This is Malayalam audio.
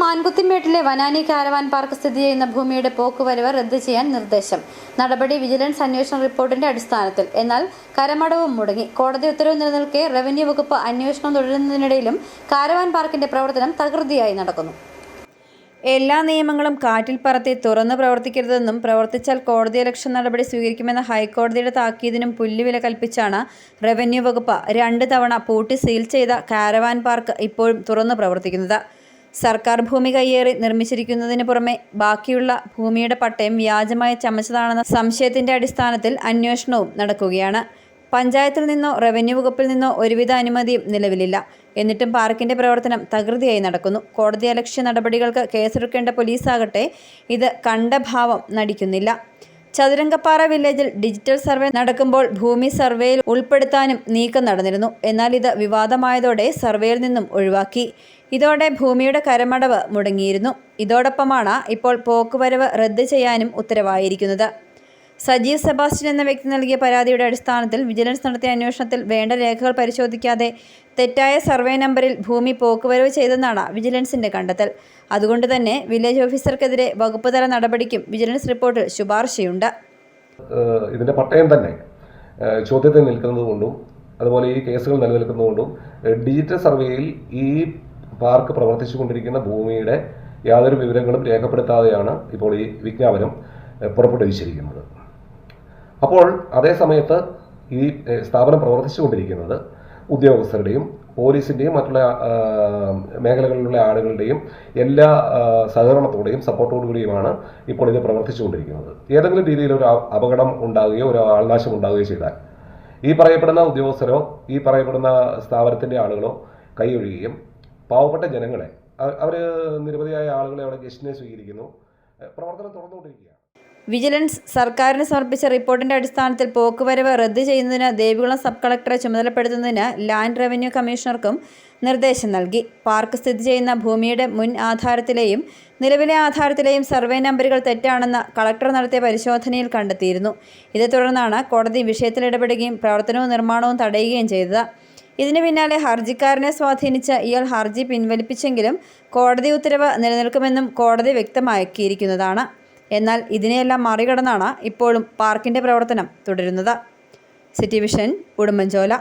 മാൻകുത്തിമേട്ടിലെ വനാനി കാരവാൻ പാർക്ക് സ്ഥിതി ചെയ്യുന്ന ഭൂമിയുടെ പോക്കുവരവ് റദ്ദ് ചെയ്യാൻ നിർദ്ദേശം. നടപടി വിജിലൻസ് അന്വേഷണ റിപ്പോർട്ടിന്റെ അടിസ്ഥാനത്തിൽ. എന്നാൽ കരമടവും മുടങ്ങി. കോടതി ഉത്തരവ് നിലനിൽക്കെ റവന്യൂ വകുപ്പ് അന്വേഷണം തുടരുന്നതിനിടയിലും കാരവാൻ പാർക്കിന്റെ പ്രവർത്തനം തകൃതിയായി നടക്കുന്നു. എല്ലാ നിയമങ്ങളും കാറ്റിൽ പറത്തി തുറന്നു പ്രവർത്തിക്കരുതെന്നും പ്രവർത്തിച്ചാൽ കോടതിയലക്ഷ്യ നടപടി സ്വീകരിക്കുമെന്ന ഹൈക്കോടതിയുടെ താക്കീതിനും പുല്ലുവില കൽപ്പിച്ചാണ് റവന്യൂ വകുപ്പ് രണ്ട് തവണ പൂട്ടി സീൽ ചെയ്ത കാരവാൻ പാർക്ക് ഇപ്പോഴും തുറന്നു പ്രവർത്തിക്കുന്നത്. സർക്കാർ ഭൂമി കയ്യേറി നിർമ്മിച്ചിരിക്കുന്നതിന് പുറമെ ബാക്കിയുള്ള ഭൂമിയുടെ പട്ടയം വ്യാജമായി ചമച്ചതാണെന്ന സംശയത്തിന്റെ അടിസ്ഥാനത്തിൽ അന്വേഷണവും നടക്കുകയാണ്. പഞ്ചായത്തിൽ നിന്നോ റവന്യൂ വകുപ്പിൽ നിന്നോ ഒരുവിധ അനുമതിയും നിലവിലില്ല. എന്നിട്ടും പാർക്കിന്റെ പ്രവർത്തനം തകൃതിയായി നടക്കുന്നു. കോടതി അലക്ഷ്യ നടപടികൾക്ക് കേസെടുക്കേണ്ട പോലീസാകട്ടെ ഇത് കണ്ടഭാവം നടിക്കുന്നില്ല. ചതുരംഗപ്പാറ വില്ലേജിൽ ഡിജിറ്റൽ സർവേ നടക്കുമ്പോൾ ഭൂമി സർവേയിൽ ഉൾപ്പെടുത്താനും നീക്കം നടന്നിരുന്നു. എന്നാൽ ഇത് വിവാദമായതോടെ സർവേയിൽ നിന്നും ഒഴിവാക്കി. ഇതോടെ ഭൂമിയുടെ കരമടവ് മുടങ്ങിയിരുന്നു. ഇതോടൊപ്പമാണ് ഇപ്പോൾ പോക്കുവരവ് റദ്ദ് ചെയ്യാനും ഉത്തരവായിരിക്കുന്നത്. സജീവ് സെബാസ്റ്റ്യൻ എന്ന വ്യക്തി നൽകിയ പരാതിയുടെ അടിസ്ഥാനത്തിൽ വിജിലൻസ് നടത്തിയ അന്വേഷണത്തിൽ വേണ്ട രേഖകൾ പരിശോധിക്കാതെ തെറ്റായ സർവേ നമ്പറിൽ ഭൂമി പോക്കുവരവ് ചെയ്തെന്നാണ് വിജിലൻസിന്റെ കണ്ടെത്തൽ. അതുകൊണ്ട് തന്നെ വില്ലേജ് ഓഫീസർക്കെതിരെ വകുപ്പ് തല നടപടിക്കും വിജിലൻസ് റിപ്പോർട്ടിൽ ശുപാർശയുണ്ട്. ഇതിന്റെ പട്ടയം തന്നെ ചോദ്യത്തിൽ നിൽക്കുന്നതുകൊണ്ടും അതുപോലെ ഈ കേസുകൾ നിലനിൽക്കുന്നതുകൊണ്ടും ഡിജിറ്റൽ സർവേയിൽ ഈ പാർക്ക് പ്രവർത്തിച്ചുകൊണ്ടിരിക്കുന്ന ഭൂമിയുടെ യാതൊരു വിവരങ്ങളും രേഖപ്പെടുത്താതെയാണ് ഇപ്പോൾ ഈ വിജ്ഞാപനം പുറപ്പെടുവിച്ചിരിക്കുന്നത് അപ്പോൾ അതേ സമയത്ത് ഈ സ്ഥാപനം പ്രവർത്തിച്ചുകൊണ്ടിരിക്കുന്നത് ഉദ്യോഗസ്ഥരുടെയും പോലീസിന്റെയും മറ്റുള്ള മേഖലകളിലുള്ള ആളുകളുടെയും എല്ലാ സഹകരണത്തോടെയും സപ്പോർട്ടോടുകൂടിയുമാണ് ഇപ്പോൾ ഇത് പ്രവർത്തിച്ചുകൊണ്ടിരിക്കുന്നത്. ഏതെങ്കിലും രീതിയിൽ ഒരു അപകടം ഉണ്ടാകുകയോ ഒരു ആൾനാശം ഉണ്ടാകുകയോ ചെയ്താൽ ഈ പറയപ്പെടുന്ന ഉദ്യോഗസ്ഥരോ ഈ പറയപ്പെടുന്ന സ്ഥാപനത്തിന്റെ ആളുകളോ കൈയൊഴിയുകയും പാവപ്പെട്ട ജനങ്ങളെ അവർ നിരവധിയായ ആളുകളെ അവിടെ ഗസ്റ്റിനെ സ്വീകരിക്കുന്നു പ്രവർത്തനം തുറന്നുകൊണ്ടിരിക്കുകയാണ് വിജിലൻസ് സർക്കാരിന് സമർപ്പിച്ച റിപ്പോർട്ടിന്റെ അടിസ്ഥാനത്തിൽ പോക്കുവരവ് റദ്ദ് ചെയ്യുന്നതിന് ദേവികുളം സബ് കളക്ടറെ ചുമതലപ്പെടുത്തുന്നതിന് ലാൻഡ് റവന്യൂ കമ്മീഷണർക്കും നിർദ്ദേശം നൽകി. പാർക്ക് സ്ഥിതി ചെയ്യുന്ന ഭൂമിയുടെ മുൻ ആധാരത്തിലെയും നിലവിലെ ആധാരത്തിലെയും സർവേ നമ്പറുകൾ തെറ്റാണെന്ന് കളക്ടർ നടത്തിയ പരിശോധനയിൽ കണ്ടെത്തിയിരുന്നു. ഇതേ തുടർന്നാണ് കോടതി വിഷയത്തിൽ ഇടപെടുകയും പ്രവർത്തനവും നിർമ്മാണവും തടയുകയും ചെയ്തത്. ഇതിനു പിന്നാലെ ഹർജിക്കാരനെ സ്വാധീനിച്ച ഇയാൾ ഹർജി പിൻവലിപ്പിച്ചെങ്കിലും കോടതി ഉത്തരവ് നിലനിൽക്കുമെന്നും കോടതി വ്യക്തമാക്കിയിരിക്കുന്നതാണ്. എന്നാൽ ഇതിനെയെല്ലാം മറികടന്നാണ് ഇപ്പോഴും പാർക്കിന്റെ പ്രവർത്തനം തുടരുന്നത്. City vision Udumbanchola